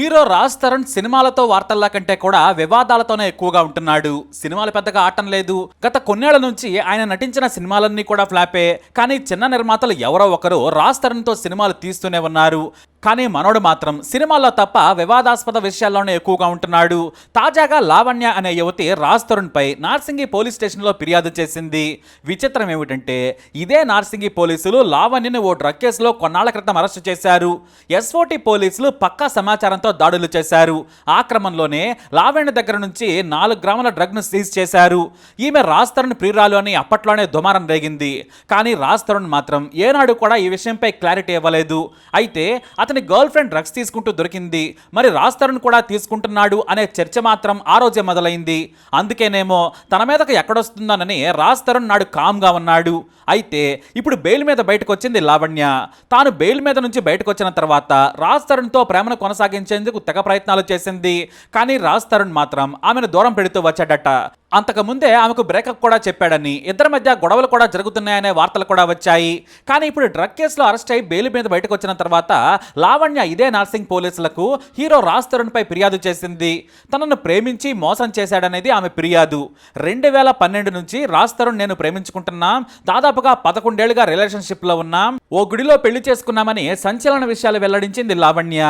Hero Raj Tarun సినిమాలతో వార్తల్లా కంటే కూడా వివాదాలతోనే ఎక్కువగా ఉంటున్నాడు. సినిమాలు పెద్దగా ఆటం లేదు. గత కొన్నేళ్ళ నుంచి ఆయన నటించిన సినిమాలన్నీ కూడా ఫ్లాపే. కానీ చిన్న నిర్మాతలు ఎవరో ఒకరు రాజ్ తరుణ్తో సినిమాలు తీస్తూనే ఉన్నారు. కానీ మనోడు మాత్రం సినిమాల్లో తప్ప వివాదాస్పద విషయాల్లోనే ఎక్కువగా ఉంటున్నాడు. తాజాగా లావణ్య అనే యువతి రాజ్ తరుణ్పై నార్సింగి పోలీస్ స్టేషన్లో ఫిర్యాదు చేసింది. విచిత్రం ఏమిటంటే ఇదే నార్సింగి పోలీసులు లావణ్యను ఓ డ్రగ్ కేసులో కొన్నాళ్ళ క్రితం అరెస్టు చేశారు. ఎస్ఓటి పోలీసులు పక్కా సమాచారంతో దాడులు చేశారు. ఆ క్రమంలోనే లావణ్య దగ్గర నుంచి నాలుగు గ్రాముల డ్రగ్ను సీజ్ చేశారు. ఈమె రాజ్ తరుణ్ ప్రియురాలు అని అప్పట్లోనే దుమారం రేగింది. కానీ రాజ్ తరుణ్ మాత్రం ఏనాడు కూడా ఈ విషయంపై క్లారిటీ ఇవ్వలేదు. అయితే అతని గర్ల్ ఫ్రెండ్ డ్రగ్స్ తీసుకుంటూ దొరికింది. మరి రాజ్ తరుణ్ కూడా తీసుకుంటున్నాడు అనే చర్చ మాత్రం ఆ రోజే మొదలైంది. అందుకేనేమో తన మీదకు ఎక్కడొస్తుందోనని రాజ్ తరుణ్ నాడు కామ్గా ఉన్నాడు. అయితే ఇప్పుడు బెయిల్ మీద బయటకు వచ్చింది లావణ్య. తాను బెయిల్ మీద నుంచి బయటకు వచ్చిన తర్వాత రాజ్ తరుణ్తో ప్రేమను కొనసాగించేందుకు తెగ ప్రయత్నాలు చేసింది. కానీ రాజ్ తరుణ్ మాత్రం ఆమెను దూరం పెడుతూ వచ్చాడట. అంతకు ముందే ఆమెకు బ్రేకప్ కూడా చెప్పాడని ఇద్దరి మధ్య గొడవలు కూడా జరుగుతున్నాయనే వార్తలు కూడా వచ్చాయి. కానీ ఇప్పుడు డ్రగ్ కేసులో అరెస్ట్ అయి బెయిల్ మీద బయటకు వచ్చిన తర్వాత లావణ్య ఇదే నర్సింగ్ పోలీసులకు హీరో రాజ్ తరుణ్పై ఫిర్యాదు చేసింది. తనను ప్రేమించి మోసం చేశాడనేది ఆమె ఫిర్యాదు. రెండు వేల పన్నెండు నుంచి రాజ్ తరుణ్ నేను ప్రేమించుకుంటున్నాం. దాదాపుగా పదకొండేళ్ళుగా రిలేషన్షిప్లో ఉన్నాం. ఓ గుడిలో పెళ్ళి చేసుకున్నామని సంచలన విషయాలు వెల్లడించింది లావణ్య.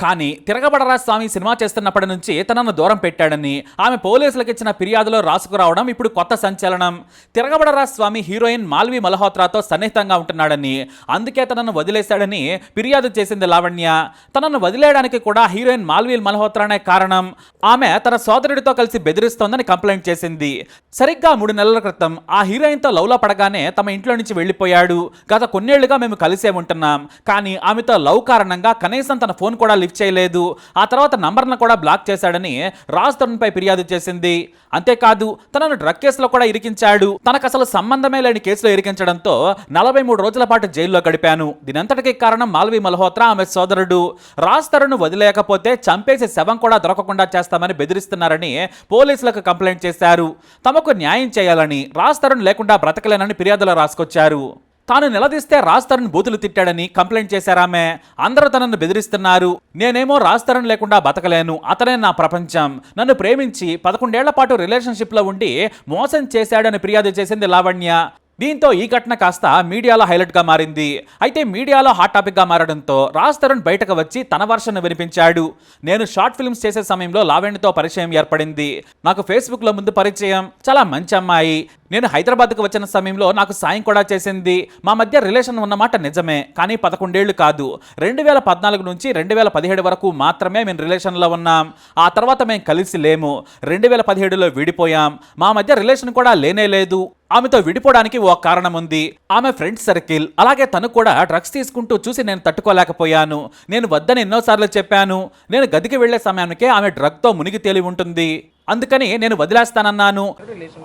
కానీ తిరగబడరా స్వామి సినిమా చేస్తున్నప్పటి నుంచి తనను దూరం పెట్టాడని ఆమె పోలీసులకు ఇచ్చిన ఫిర్యాదులో రాసుకురావడం ఇప్పుడు కొత్త సంచలనం. తిరగబడరా స్వామి హీరోయిన్ మాల్వి మల్హోత్రాతో సన్నిహితంగా ఉంటున్నాడని అందుకే తనను వదిలేశాడని ఫిర్యాదు చేసింది లావణ్య. తనను వదిలేయడానికి కూడా హీరోయిన్ మాల్వి మల్హోత్రానే కారణం. ఆమె తన సోదరుడితో కలిసి బెదిరిస్తోందని కంప్లైంట్ చేసింది. సరిగ్గా మూడు నెలల క్రితం ఆ హీరోయిన్తో లవ్లో పడగానే తమ ఇంట్లో నుంచి వెళ్ళిపోయాడు. గత కొన్నేళ్ళుగా మేము కలిసే ఉంటున్నాం. కానీ ఆమెతో లవ్ కారణంగా కనీసం తన ఫోన్ కూడా లిఫ్ట్ చేయలేదు. ఆ తర్వాత నంబర్ను కూడా బ్లాక్ చేశాడని రాజ్ తరుణ్పై ఫిర్యాదు చేసింది. అంతేకాదు తనను డ్రగ్ కేసులో కూడా ఇరికించాడు. తనకు అసలు సంబంధమే లేని కేసులో ఇరికించడంతో నలభై మూడు రోజుల పాటు జైల్లో గడిపాను. దీనంతటికి కారణం మాల్వి మల్హోత్రా ఆమె సోదరుడు. రాజ్ తరుణ్ వదిలేయకపోతే చంపేసి శవం కూడా దొరకకుండా చేస్తామని బెదిరిస్తున్నారని పోలీసులకు కంప్లైంట్ చేశారు. తమకు న్యాయం చేయాలని రాజ్ తరుణ్ లేకుండా బ్రతకలేనని ఫిర్యాదులో రాసుకొచ్చారు. తాను నిలదీస్తే రాజ్ బూతులు తిట్టాడని కంప్లైంట్ చేశారామె. అందరూ తనను బెదిరిస్తున్నారు. నేనేమో రాజ్ లేకుండా బతకలేను. అతనే నా ప్రపంచం. నన్ను ప్రేమించి పదకొండేళ్ళ పాటు రిలేషన్షిప్లో ఉండి మోసం చేశాడని ఫిర్యాదు చేసింది లావణ్య. దీంతో ఈ ఘటన కాస్త మీడియాలో హైలైట్గా మారింది. అయితే మీడియాలో హాట్ టాపిక్గా మారడంతో రాజ్ తరుణ్ బయటకు వచ్చి తన వర్షన్ వినిపించాడు. నేను షార్ట్ ఫిల్మ్స్ చేసే సమయంలో లావెండ్తో పరిచయం ఏర్పడింది. నాకు ఫేస్బుక్లో ముందు పరిచయం చాలా మంచి అమ్మాయి. నేను హైదరాబాద్కు వచ్చిన సమయంలో నాకు సాయం కూడా చేసింది. మా మధ్య రిలేషన్ ఉన్నమాట నిజమే కానీ పదకొండేళ్ళు కాదు. రెండు వేల పద్నాలుగు నుంచి రెండు వేల పదిహేడు వరకు మాత్రమే మేము రిలేషన్లో ఉన్నాం. ఆ తర్వాత మేము కలిసి లేము. రెండు వేల పదిహేడులో విడిపోయాం. మా మధ్య రిలేషన్ కూడా లేనే లేదు. ఆమెతో విడిపోవడానికి ఓ కారణం ఉంది ఆమె ఫ్రెండ్ సర్కిల్. అలాగే తను కూడా డ్రగ్స్ తీసుకుంటూ చూసి నేను తట్టుకోలేకపోయాను. నేను వద్దని ఎన్నోసార్లు చెప్పాను. నేను గదికి వెళ్ళే సమయానికే ఆమె డ్రగ్తో మునిగి తేలి ఉంటుంది. అందుకని నేను వదిలేస్తానన్నాను.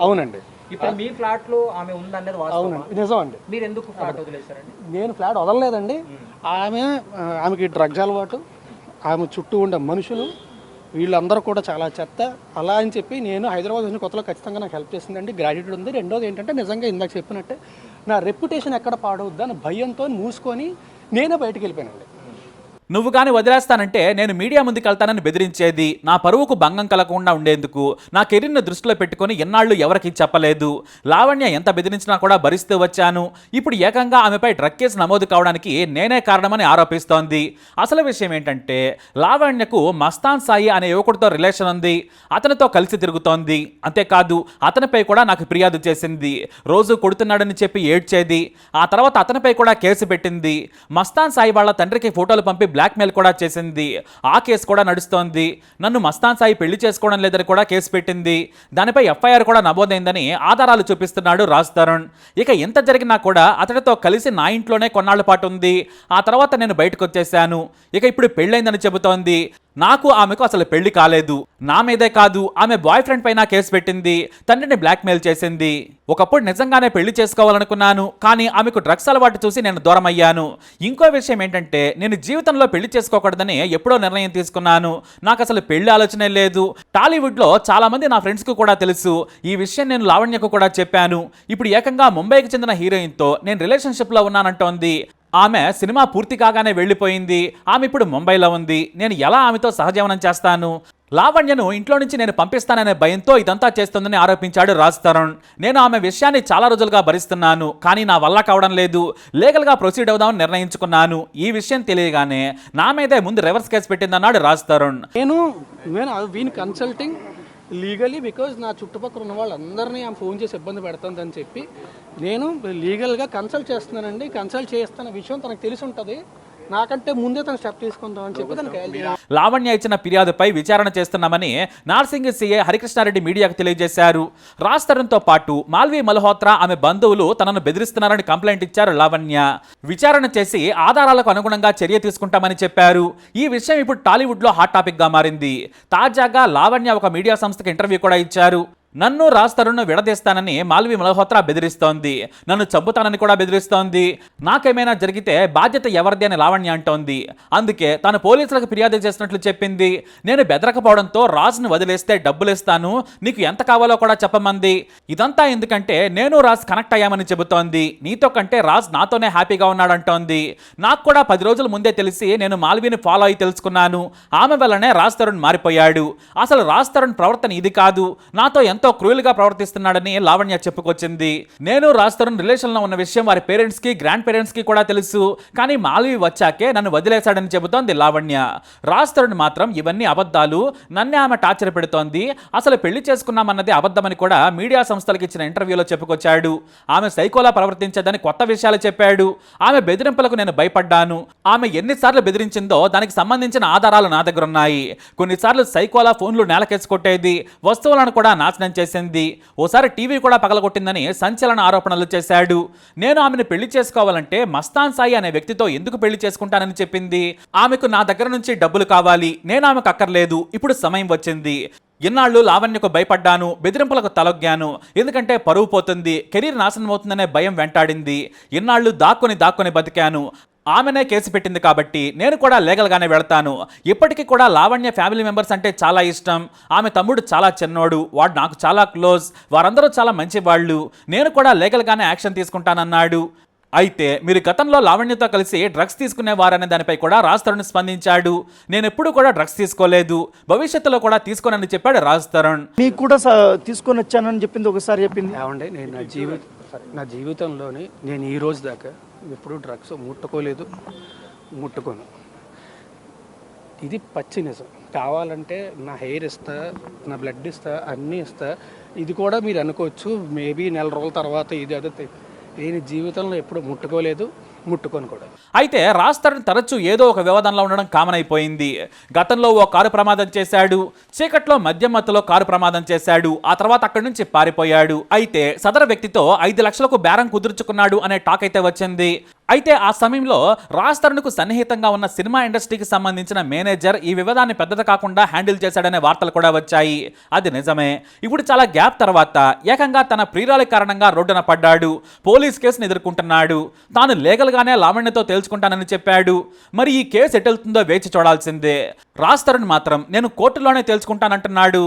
అవునండి. ఇప్పుడు మీ ఫ్లాట్లో ఆమె ఉందనేది వాస్తవం అవునండి. నిజం అండి మీరు ఎందుకు ఫ్లాట్ వదిలేశారండి? నేను ఫ్లాట్ వదలలేదండి. ఆమె ఆమెకి డ్రగ్స్ అలవాటు. ఆమె చుట్టూ ఉండే మనుషులు. వీళ్ళందరూ కూడా చాలా చెత్త. అలా అని చెప్పి నేను హైదరాబాద్ వచ్చిన కొత్తలో ఖచ్చితంగా నాకు హెల్ప్ చేసిందండి. గ్రాడ్యుయేట్ ఉంది. రెండోది ఏంటంటే నిజంగా ఇందాక చెప్పినట్టే నా రెప్యుటేషన్ ఎక్కడ పాడవద్దు అని భయంతో మూసుకొని నేనే బయటకు వెళ్ళిపోయానండి. నువ్వు కానీ వదిలేస్తానంటే నేను మీడియా ముందుకు వెళ్తానని బెదిరించేది నా పరువుకు భంగం కలగకుండా ఉండేందుకు నా కెరీర్ను దృష్టిలో పెట్టుకొని ఎన్నాళ్ళు ఎవరికి చెప్పలేదు లావణ్య ఎంత బెదిరించినా కూడా భరిస్తూ వచ్చాను ఇప్పుడు ఏకంగా ఆమెపై డ్రగ్ కేసు నమోదు కావడానికి నేనే కారణమని ఆరోపిస్తోంది. అసలు విషయం ఏంటంటే లావణ్యకు మస్తాన్ సాయి అనే యువకుడితో రిలేషన్ ఉంది అతనితో కలిసి తిరుగుతోంది. అంతేకాదు అతనిపై కూడా నాకు ఫిర్యాదు చేసింది రోజు కొడుతున్నాడని చెప్పి ఏడ్చేది ఆ తర్వాత అతనిపై కూడా కేసు పెట్టింది. మస్తాన్ సాయి వాళ్ళ తండ్రికి ఫోటోలు పంపి బ్లాక్మెయిల్ కూడా చేసింది. ఆ కేసు కూడా నడుస్తోంది. నన్ను మస్తాన్ సాయి పెళ్ళి చేసుకోవడం లేదని కూడా కేసు పెట్టింది. దానిపై ఎఫ్ఐఆర్ కూడా నమోదైందని ఆధారాలు చూపిస్తున్నాడు రాజ్ తరుణ్. ఇక ఎంత జరిగినా కూడా అతడితో కలిసి నా ఇంట్లోనే కొన్నాళ్ళ పాటు ఉంది. ఆ తర్వాత నేను బయటకు వచ్చేసాను. ఇక ఇప్పుడు పెళ్ళైందని చెబుతోంది. నాకు ఆమెకు అసలు పెళ్ళి కాలేదు. నా మీదే కాదు ఆమె బాయ్ ఫ్రెండ్ పైన కేసు పెట్టింది తండ్రిని బ్లాక్మెయిల్ చేసింది. ఒకప్పుడు నిజంగానే పెళ్ళి చేసుకోవాలనుకున్నాను కానీ ఆమెకు డ్రగ్స్ అలవాటు చూసి నేను దూరం అయ్యాను ఇంకో విషయం ఏంటంటే నేను జీవితంలో పెళ్ళి చేసుకోకూడదని ఎప్పుడో నిర్ణయం తీసుకున్నాను. నాకు అసలు పెళ్ళి ఆలోచనే లేదు. టాలీవుడ్లో చాలా మంది నా ఫ్రెండ్స్కు కూడా తెలుసు ఈ విషయం నేను లావణ్యకు కూడా చెప్పాను. ఇప్పుడు ఏకంగా ముంబైకి చెందిన హీరోయిన్తో నేను రిలేషన్షిప్లో ఉన్నానంటోంది. ఆమె సినిమా పూర్తి కాగానే వెళ్ళిపోయింది. ఆమె ఇప్పుడు ముంబైలో ఉంది. నేను ఎలా ఆమెతో సహజీవనం చేస్తాను? లావణ్యను ఇంట్లో నుంచి నేను పంపిస్తాననే భయంతో ఇదంతా చేస్తుందని ఆరోపించాడు రాజ్ తరుణ్. నేను ఆమె విషయాన్ని చాలా రోజులుగా భరిస్తున్నాను కానీ నా వల్ల కావడం లేదు. లీగల్గా ప్రొసీడ్ అవుదామని నిర్ణయించుకున్నాను. ఈ విషయం తెలియగానే నా మీదే ముందు రివర్స్ కేసు పెట్టిందన్నాడు రాజ్ తరుణ్. నేను నేను కన్సల్టింగ్ లీగలీ బికాజ్ నా చుట్టుపక్కల ఉన్న వాళ్ళందరినీ ఆమె ఫోన్ చేసి ఇబ్బంది పెడుతుందని చెప్పి నేను లీగల్గా కన్సల్ట్ చేస్తున్నానండి. కన్సల్ట్ చేస్తున్న విషయం తనకు తెలిసి ఉంటుంది. నాకంటే ముందే తను స్టెప్ తీసుకుందాం అని చెప్పి తనకి లావణ్య ఇచ్చిన ఫిర్యాదుపై విచారణ చేస్తున్నామని నార్సింగ్ సీఏ హరికృష్ణారెడ్డి మీడియాకు తెలియజేశారు. రాజ్ తరుణ్తో పాటు మాల్వీ మల్హోత్రా ఆమె బంధువులు తనను బెదిరిస్తున్నారని కంప్లైంట్ ఇచ్చారు లావణ్య. విచారణ చేసి ఆధారాలకు అనుగుణంగా చర్య తీసుకుంటామని చెప్పారు. ఈ విషయం ఇప్పుడు టాలీవుడ్లో హాట్ టాపిక్గా మారింది. తాజాగా లావణ్య ఒక మీడియా సంస్థకు ఇంటర్వ్యూ కూడా ఇచ్చారు. నన్ను రాజ్ తరుణ్ను విడదీస్తానని మాల్వి మల్హోత్రా బెదిరిస్తోంది. నన్ను చంపుతానని కూడా బెదిరిస్తోంది. నాకేమైనా జరిగితే బాధ్యత ఎవరిది అని లావణ్య అంటోంది. అందుకే తాను పోలీసులకు ఫిర్యాదు చేసినట్లు చెప్పింది. నేను బెదరకపోవడంతో రాజ్ను వదిలేస్తే డబ్బులు ఇస్తాను నీకు ఎంత కావాలో కూడా చెప్పమంది. ఇదంతా ఎందుకంటే నేను రాజ్ కనెక్ట్ అయ్యామని చెబుతోంది. నీతో కంటే రాజ్ నాతోనే హ్యాపీగా ఉన్నాడంటోంది. నాకు కూడా పది రోజుల ముందే తెలిసి నేను మాల్వీని ఫాలో అయి తెలుసుకున్నాను. ఆమె వల్లనే రాజ్ తరుణ్ మారిపోయాడు. అసలు రాజ్ తరుణ్ ప్రవర్తన ఇది కాదు. నాతో ఎంత క్రూయల్గా ప్రవర్తిస్తున్నాడని లావణ్య చెప్పుకొచ్చింది. నేను రాజ్తరుణ్ రిలేషన్ రిలేషన్లో ఉన్న విషయం వారి పేరెంట్స్కి గ్రాండ్ పేరెంట్స్కి కూడా తెలుసు. కానీ మాల్వి వచ్చాకే నన్ను వదిలేశాడని చెబుతోంది లావణ్య. రాజ్తరుణ్ మాత్రం ఇవన్నీ అబద్ధాలు. నన్నే ఆమె టార్చర్ పెడుతోంది. అసలు పెళ్ళి చేసుకున్నామన్నది అబద్ధమని కూడా మీడియా సంస్థలకు ఇచ్చిన ఇంటర్వ్యూలో చెప్పుకొచ్చాడు. ఆమె సైకోలా ప్రవర్తించదని కొత్త విషయాలు చెప్పాడు. ఆమె బెదిరింపులకు నేను భయపడ్డాను. ఆమె ఎన్నిసార్లు బెదిరించిందో దానికి సంబంధించిన ఆధారాలు నా దగ్గర ఉన్నాయి కొన్నిసార్లు సైకోలా ఫోన్లు నేలకేసి కొట్టేది. వస్తువులను కూడా నాశనం చేసింది. ఓసారి టీవీ కూడా పగలగొట్టిందని సంచలన ఆరోపణలు చేశాడు. నేను ఆమెను పెళ్ళి చేసుకోవాలంటే మస్తాన్ సాయి అనే వ్యక్తితో ఎందుకు పెళ్ళి చేసుకుంటానని చెప్పింది. ఆమెకు నా దగ్గర నుంచి డబ్బులు కావాలి. నేను ఆమెకు అక్కర్లేదు. ఇప్పుడు సమయం వచ్చింది. ఇన్నాళ్ళు లావణ్యకు భయపడ్డాను. బెదిరింపులకు తలొగ్గాను. ఎందుకంటే పరువు పోతుంది. కెరీర్ నాశనం అవుతుందనే భయం వెంటాడింది. ఇన్నాళ్ళు దాక్కుని దాక్కుని బతికాను. ఆమెనే కేసు పెట్టింది కాబట్టి నేను కూడా లీగల్గానే వెళ్తాను. ఇప్పటికీ కూడా లావణ్య ఫ్యామిలీ మెంబర్స్ అంటే చాలా ఇష్టం. ఆమె తమ్ముడు చాలా చిన్నోడు. వాడు నాకు చాలా క్లోజ్. వారందరూ చాలా మంచి వాళ్ళు. నేను కూడా లీగల్గానే యాక్షన్ తీసుకుంటానన్నాడు. అయితే మీరు గతంలో లావణ్యతో కలిసి డ్రగ్స్ తీసుకునేవారనే దానిపై కూడా రాజ్ తరుణ్ స్పందించాడు. నేను ఎప్పుడు కూడా డ్రగ్స్ తీసుకోలేదు. భవిష్యత్తులో కూడా తీసుకోనని చెప్పాడు రాజ్ తరుణ్ నీకు కూడా స- తీసుకొని వచ్చానని చెప్పింది ఒకసారి చెప్పింది. నేను జీవిత నా జీవితంలోని నేను ఈ రోజు దాకా ఎప్పుడూ డ్రగ్స్ ముట్టుకోలేదు ముట్టుకోను. ఇది పచ్చి నిజం. కావాలంటే నా హెయిర్ ఇస్తా నా బ్లడ్ ఇస్తా అన్నీ ఇస్తా. ఇది కూడా మీరు అనుకోవచ్చు మేబీ నెల రోజుల తర్వాత ఇది అదే నేను జీవితంలో ఎప్పుడు ముట్టుకోలేదు. ముట్టుకొని కూడా. అయితే రాజ్ తరుణ్ తరచూ ఏదో ఒక వివాదంలో ఉండడం కామన్ అయిపోయింది. గతంలో ఓ కారు ప్రమాదం చేశాడు. చీకట్లో మద్యం మత్తులో కారు ప్రమాదం చేశాడు. ఆ తర్వాత అక్కడి నుంచి పారిపోయాడు. అయితే సదర వ్యక్తితో ఐదు లక్షలకు బేరం కుదుర్చుకున్నాడు అనే టాక్ అయితే వచ్చింది. అయితే ఆ సమయంలో రాజ్ తరుణ్కు సన్నిహితంగా ఉన్న సినిమా ఇండస్ట్రీకి సంబంధించిన మేనేజర్ ఈ వివాదాన్ని పెద్దది కాకుండా హ్యాండిల్ చేశాడనే వార్తలు కూడా వచ్చాయి. అది నిజమే. ఇప్పుడు చాలా గ్యాప్ తర్వాత ఏకంగా తన ప్రియురాలి కారణంగా రోడ్డున పడ్డాడు. పోలీస్ కేసును ఎదుర్కొంటున్నాడు. తాను లీగల్గానే లావణ్యతో తేల్చుకుంటానని చెప్పాడు. మరి ఈ కేసు ఎటెళ్తుందో వేచి చూడాల్సిందే. రాజ్ తరుణ్ మాత్రం నేను కోర్టులోనే తేల్చుకుంటానంటున్నాడు.